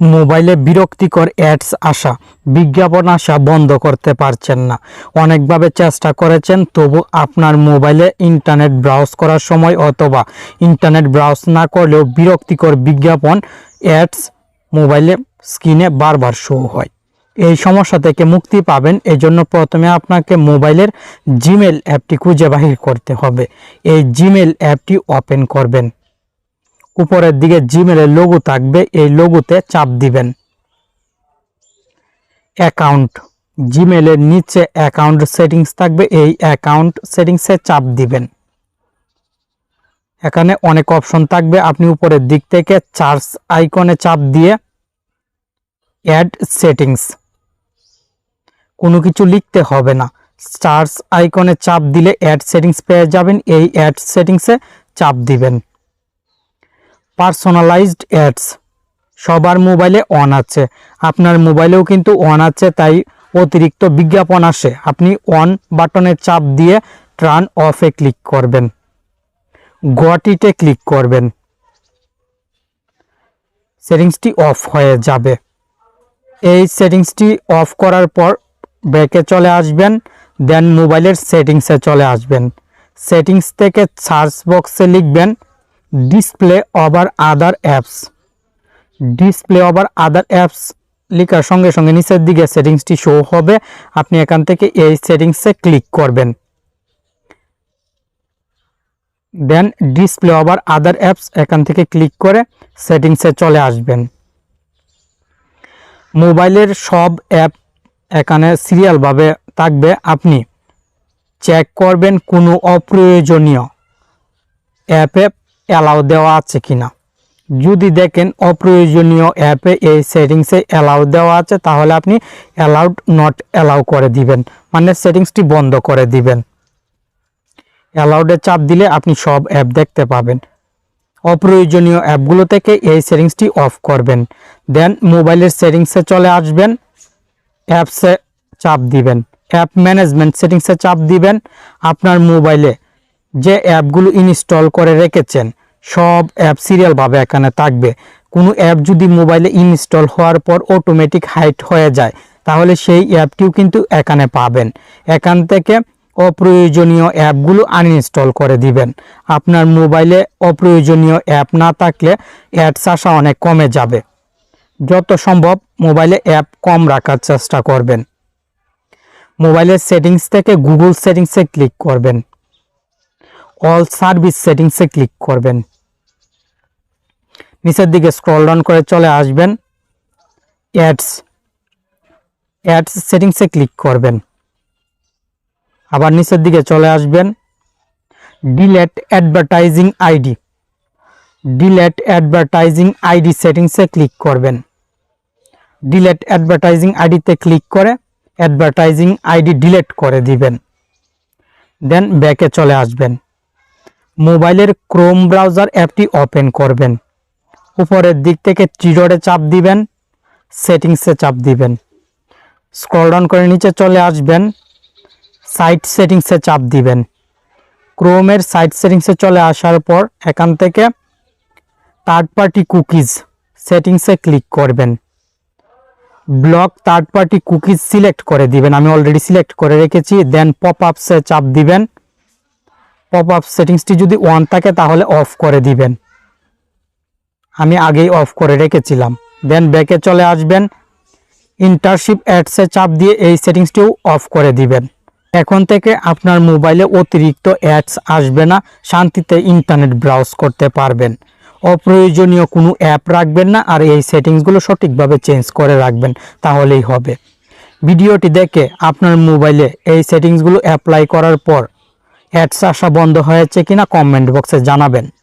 মোবাইলে বিরক্তিকর অ্যাডস আসা, বিজ্ঞাপন আসা বন্ধ করতে পারছেন না। অনেকভাবে চেষ্টা করেছেন, তবু আপনার মোবাইলে ইন্টারনেট ব্রাউজ করার সময় অথবা ইন্টারনেট ব্রাউজ না করলেও বিরক্তিকর বিজ্ঞাপন, অ্যাডস মোবাইলে স্ক্রিনে বারবার শো হয়। এই সমস্যা থেকে মুক্তি পাবেন, এজন্য প্রথমে আপনাকে মোবাইলের জিমেল অ্যাপটি খুঁজে বাহির করতে হবে। এই জিমেল অ্যাপটি ওপেন করবেন। উপরের দিকে জিমেলের লোগো থাকবে, এই লোগোতে চাপ দিবেন। অ্যাকাউন্ট, জিমেলের নিচে অ্যাকাউন্ট সেটিংস থাকবে, এই অ্যাকাউন্ট সেটিংসে চাপ দিবেন। এখানে অনেক অপশন থাকবে, আপনি উপরের দিক থেকে চার্জ আইকনে চাপ দিয়ে অ্যাড সেটিংস। কোনো কিছু লিখতে হবে না। চার্জ আইকনে চাপ দিলে অ্যাড সেটিংস পেয়ে যাবেন, এই অ্যাড সেটিংসে চাপ দিবেন। পার্সোনালাইজড অ্যাডস সবার মোবাইলে অন আছে। আপনার মোবাইলেও কিন্তু অন আছে, তাই অতিরিক্ত বিজ্ঞাপন আসে। আপনি অন বাটনে চাপ দিয়ে ট্রান অফে ক্লিক করবেন। গোয়াটিতে ক্লিক করবেন। সেটিংসটি অফ হয়ে যাবে। এই সেটিংসটি অফ করার পর ব্যাকে চলে আসবেন দেন মোবাইলের সেটিংসে চলে আসবেন। সেটিংস থেকে সার্চ বক্সে লিখবেন display over other apps display over other apps লেখার সঙ্গে সঙ্গে নিচের দিকে সেটিংসটি শো হবে। আপনি এখান থেকে এই সেটিংসে ক্লিক করবেন। Then display over other apps এখান থেকে ক্লিক করে সেটিংসে চলে আসবেন। মোবাইলের সব অ্যাপ এখানে সিরিয়ালভাবে থাকবে। আপনি চেক করবেন কোনো অপ্রয়োজনীয় অ্যাপে অ্যালাউ দেওয়া আছে কিনা? যদি দেখেন অপ্রয়োজনীয় অ্যাপে এই সেটিংসে অ্যালাউ দেওয়া আছে, তাহলে আপনি অ্যালাউড নট অ্যালাউ করে দিবেন। মানে সেটিংসটি বন্ধ করে দিবেন। অ্যালাউডে চাপ দিলে আপনি সব অ্যাপ দেখতে পাবেন। অপ্রয়োজনীয় অ্যাপগুলো থেকে এই সেটিংসটি অফ করবেন। দেন মোবাইলের সেটিংসে চলে আসবেন। অ্যাপসে চাপ দিবেন। অ্যাপ ম্যানেজমেন্ট সেটিংসে চাপ দিবেন। আপনার মোবাইলে যে অ্যাপগুলো ইনস্টল করে রেখেছেন, সব অ্যাপ সিরিয়ালভাবে এখানে থাকবে। কোনো অ্যাপ যদি মোবাইলে ইনস্টল হওয়ার পর অটোমেটিক হাইট হয়ে যায়, তাহলে সেই অ্যাপটিও কিন্তু এখানে পাবেন। এখান থেকে অপ্রয়োজনীয় অ্যাপগুলো আনইনস্টল করে দিবেন। আপনার মোবাইলে অপ্রয়োজনীয় অ্যাপ না থাকলে অ্যাডস আসা অনেক কমে যাবে। যত সম্ভব মোবাইলে অ্যাপ কম রাখার চেষ্টা করবেন। মোবাইলের সেটিংস থেকে গুগল সেটিংসে ক্লিক করবেন। অল সার্ভিস সেটিংসে ক্লিক করবেন। নিচের দিকে স্ক্রল ডাউন করে চলে আসবেন। অ্যাডস অ্যাডস সেটিংসে ক্লিক করবেন। আবার নিচের দিকে চলে আসবেন। Delete advertising ID delete advertising ID সেটিংসে ক্লিক করবেন। ডিলেট অ্যাডভার্টাইজিং আইডিতে ক্লিক করে অ্যাডভার্টাইজিং আইডি ডিলেট করে দিবেন। দেন ব্যাকে চলে আসবেন। মোবাইলের ক্রোম ব্রাউজার অ্যাপটি ওপেন করবেন। উপরের দিক থেকে চিরোডে চাপ দিবেন, সেটিংসে চাপ দিবেন। স্ক্রল করে নিচে চলে আসবেন, সাইট সেটিংসে চাপ দিবেন। ক্রোমের সাইট সেটিংসে চলে আসার পর এখান থেকে থার্ড পার্টি কুকিজ সেটিংসে ক্লিক করবেন। Block third party cookies select করে দিবেন। আমি অলরেডি সিলেক্ট করে রেখেছি দেন পপ আপসে চাপ দিবেন। পপ আপ সেটিংসটি যদি ওয়ান থাকে, তাহলে অফ করে দিবেন। আমি আগেই অফ করে রেখেছিলাম। দেন ব্যাকে চলে আসবেন। ইন্টারশিপ অ্যাডসে চাপ দিয়ে এই সেটিংসটিও অফ করে দিবেন। এখন থেকে আপনার মোবাইলে অতিরিক্ত অ্যাডস আসবে না, শান্তিতে ইন্টারনেট ব্রাউজ করতে পারবেন। অপ্রয়োজনীয় কোনো অ্যাপ রাখবেন না, আর এই সেটিংসগুলো সঠিকভাবে চেঞ্জ করে রাখবেন, তাহলেই হবে। ভিডিওটি দেখে আপনার মোবাইলে এই সেটিংসগুলো অ্যাপ্লাই করার পর অ্যাডস আসা বন্ধ হয়েছে কিনা কমেন্ট বক্সে জানাবেন।